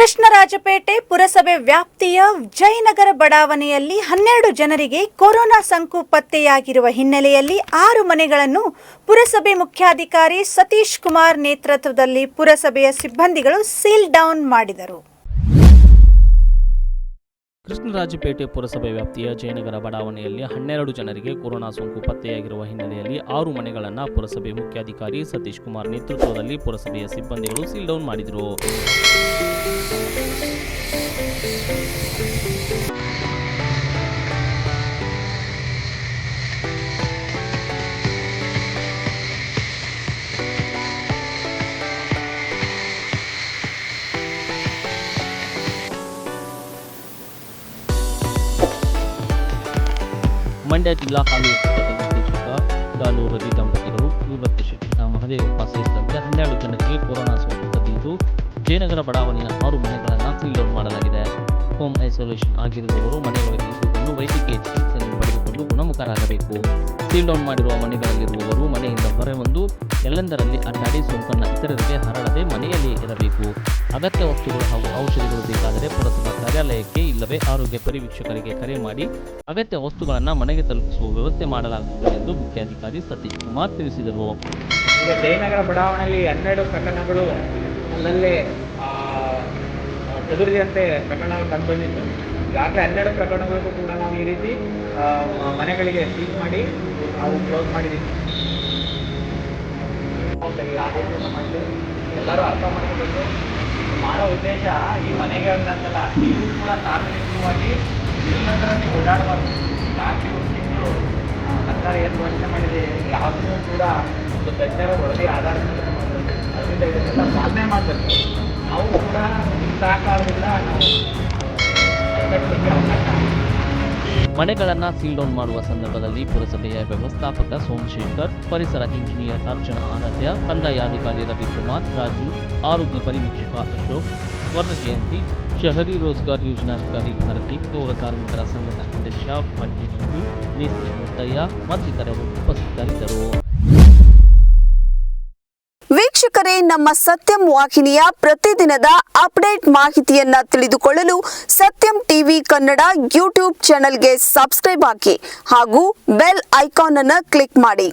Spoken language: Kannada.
ಕೃಷ್ಣರಾಜಪೇಟೆ ಪುರಸಭೆ ವ್ಯಾಪ್ತಿಯ ಜಯನಗರ ಬಡಾವಣೆಯಲ್ಲಿ ಹನ್ನೆರಡು ಜನರಿಗೆ ಕೊರೋನಾ ಸಂಕು ಪತ್ತೆಯಾಗಿರುವ ಹಿನ್ನೆಲೆಯಲ್ಲಿ ಆರು ಮನೆಗಳನ್ನು ಪುರಸಭೆ ಮುಖ್ಯಾಧಿಕಾರಿ ಸತೀಶ್ ಕುಮಾರ್ ನೇತೃತ್ವದಲ್ಲಿ ಪುರಸಭೆಯ ಸಿಬ್ಬಂದಿಗಳು ಸೀಲ್ ಡೌನ್ ಮಾಡಿದರು. ಕೃಷ್ಣರಾಜಪೇಟೆ ಪುರಸಭೆ ವ್ಯಾಪ್ತಿಯ ಜಯನಗರ ಬಡಾವಣೆಯಲ್ಲಿ ಹನ್ನೆರಡು ಜನರಿಗೆ ಕೊರೋನಾ ಸೋಂಕು ಪತ್ತೆಯಾಗಿರುವ ಹಿನ್ನೆಲೆಯಲ್ಲಿ ಆರು ಮನೆಗಳನ್ನು ಪುರಸಭೆ ಮುಖ್ಯಾಧಿಕಾರಿ ಸತೀಶ್ ಕುಮಾರ್ ನೇತೃತ್ವದಲ್ಲಿ ಪುರಸಭೆಯ ಸಿಬ್ಬಂದಿಗಳು ಸೀಲ್ಡೌನ್ ಮಾಡಿದರು. ಮಂಡ್ಯ ಜಿಲ್ಲಾ ಹಾಲಿ ಗಾಲು ರವಿ ದಂಪತಿಗಳು ಇವತ್ತು ಶಿಕ್ಷಣ ಮಹದೇವಪ್ಪ ಸೇರಿದಂತೆ ಹನ್ನೆರಡು ಜನರಿಗೆ ಕೊರೋನಾ ಸೋಂಕು ತಗ್ಗಿದ್ದು ಜಯನಗರ ಬಡಾವಣೆಯ ಆರು ಮನೆಗಳನ್ನು ಸೀಲ್ ಡೌನ್ ಮಾಡಲಾಗಿದೆ ಹೋಮ್ ಐಸೋಲೇಷನ್ ಆಗಿರುವವರು ಮನೆಗಳಿಗೆ ಇರುವುದನ್ನು ವೈದ್ಯಕೀಯ ಚಿಕಿತ್ಸೆಯನ್ನು ಪಡೆದುಕೊಂಡು ಗುಣಮುಖರಾಗಬೇಕು ಸೀಲ್ ಡೌನ್ ಮಾಡಿರುವ ಮನೆಗಳಲ್ಲಿರುವವರು ಮನೆಯಿಂದ ಹೊರಬಂದು ಎಲ್ಲೆಂದರಲ್ಲಿ ಅಡ್ಡಾಡಿ ಸೋಂಕನ್ನು ಇತರರಿಗೆ ಇರಬೇಕು ಅಗತ್ಯ ವಸ್ತುಗಳು ಹಾಗೂ ಔಷಧಿಗಳು ಬೇಕಾದರೆ ಪುರಸಭಾ ಕಾರ್ಯಾಲಯಕ್ಕೆ ಇಲ್ಲವೇ ಆರೋಗ್ಯ ಪರಿವೀಕ್ಷಕರಿಗೆ ಕರೆ ಮಾಡಿ ಅಗತ್ಯ ವಸ್ತುಗಳನ್ನು ಮನೆಗೆ ತಲುಪಿಸುವ ವ್ಯವಸ್ಥೆ ಮಾಡಲಾಗುತ್ತದೆ ಎಂದು ಮುಖ್ಯಾಧಿಕಾರಿ ಸತೀಶ್ ಕುಮಾರ್ ತಿಳಿಸಿದರು. ಈಗ ಜಯನಗರ ಬಡಾವಣೆಯಲ್ಲಿ ಹನ್ನೆರಡು ಪ್ರಕರಣಗಳು ಅಲ್ಲಲ್ಲೇ ಚದುರಿದಂತೆ ಪ್ರಕರಣಗಳು ಕಂಡುಬಂದಿತ್ತು. ಈಗಾಗಲೇ ಹನ್ನೆರಡು ಪ್ರಕರಣಗಳಿಗೂ ಕೂಡ ನಾವು ಈ ರೀತಿ ಮನೆಗಳಿಗೆ ಸೀಲ್ ಮಾಡಿ ನಾವು ಕ್ಲೋಸ್ ಮಾಡಿದ್ದೀವಿ. ಎಲ್ಲರೂ ಅರ್ಥ ಮಾಡ್ಕೋಬೇಕು. ಮಾಡೋ ಉದ್ದೇಶ ಈ ಮನೆಗೆ ಕೂಡ ಸಾರ್ವಜನಿಕವಾಗಿ ಓಡಾಡಬಾರ್ದು. ಸರ್ಕಾರ ಏನು ಮಾಡಿದೆ ಕೂಡ ಒಂದು ಅದರಿಂದ ಇದನ್ನೆಲ್ಲ ಪಾಲನೆ ಕೂಡ ಮನೆಗಳನ್ನು ಸೀಲ್ ಡೌನ್ ಮಾಡುವ ಸಂದರ್ಭದಲ್ಲಿ ಪುರಸಭೆಯ ವ್ಯವಸ್ಥಾಪಕ ಸೋಮಶೇಖರ್, ಪರಿಸರ ಇಂಜಿನಿಯರ್ ಅರ್ಚನಾ ಆರಾಧ್ಯ ಕಂದಾಯಾಧಿಕಾರಿ ರವಿಕುಮಾರ್, ರಾಜು ಆರೋಗ್ಯ ಪರಿವೀಕ್ಷಕ ಅಶೋಕ್ ಸ್ವರ್ಣ ಜಯಂತಿ, ಶಹರಿ ರೋಜ್ಗಾರ್ ಯೋಜನಾಧಿಕಾರಿ ಭಾರತಿ ಪೌರ ಕಾರ್ಮಿಕರ ಸಂಘದ ಅಧ್ಯಕ್ಷ ಮಂಜೇಶ್ವರಿ ನೇತ್ರಿ ಮುತ್ತಯ್ಯ ಮತ್ತಿತರರು ಉಪಸ್ಥಿತರಿದ್ದರು. ವೀಕ್ಷಕರೇ, ನಮ್ಮ ಸತ್ಯಂ ವಾಹಿನಿಯ ಪ್ರತಿದಿನದ ಅಪ್ಡೇಟ್ ಮಾಹಿತಿಯನ್ನ ತಿಳಿದುಕೊಳ್ಳಲು ಸತ್ಯಂ ಟಿವಿ ಕನ್ನಡ ಯೂಟ್ಯೂಬ್ ಚಾನೆಲ್ಗೆ ಸಬ್ಸ್ಕ್ರೈಬ್ ಹಾಕಿ ಹಾಗೂ ಬೆಲ್ ಐಕಾನ್ ಅನ್ನು ಕ್ಲಿಕ್ ಮಾಡಿ.